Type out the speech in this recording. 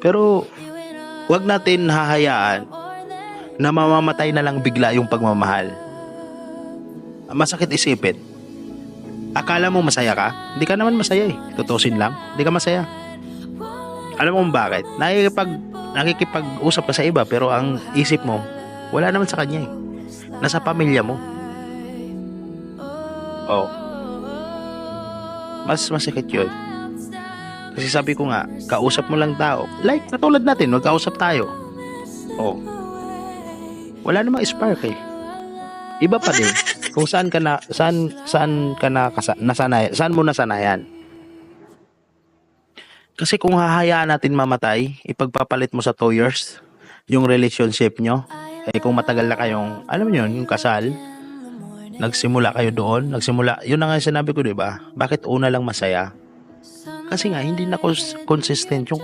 Pero, wag natin hahayaan na mamamatay na lang bigla yung pagmamahal. Masakit isipin. Akala mo masaya ka? Hindi ka naman masaya eh. Tutusin lang. Hindi ka masaya. Alam mo bakit? Nakikipag, nakikipag-usap ka sa iba pero ang isip mo, wala naman sa kanya eh. Nasa pamilya mo. Oh. Mas masakit yun. Kasi sabi ko nga, kausap mo lang tao. Like, katulad natin, magkausap tayo. Oh. Wala namang spark eh. Iba pa din kung saan ka na saan saan ka na kasa, nasanay, saan mo nasanayan. Kasi kung hahayaan natin mamatay, ipagpapalit mo sa 2 years yung relationship nyo. Eh kung matagal na kayong, alam niyo yun, yung kasal, nagsimula kayo doon, nagsimula, yun na nga yung sinabi ko, di ba? Bakit una lang masaya? Kasi nga, hindi na cons- consistent yung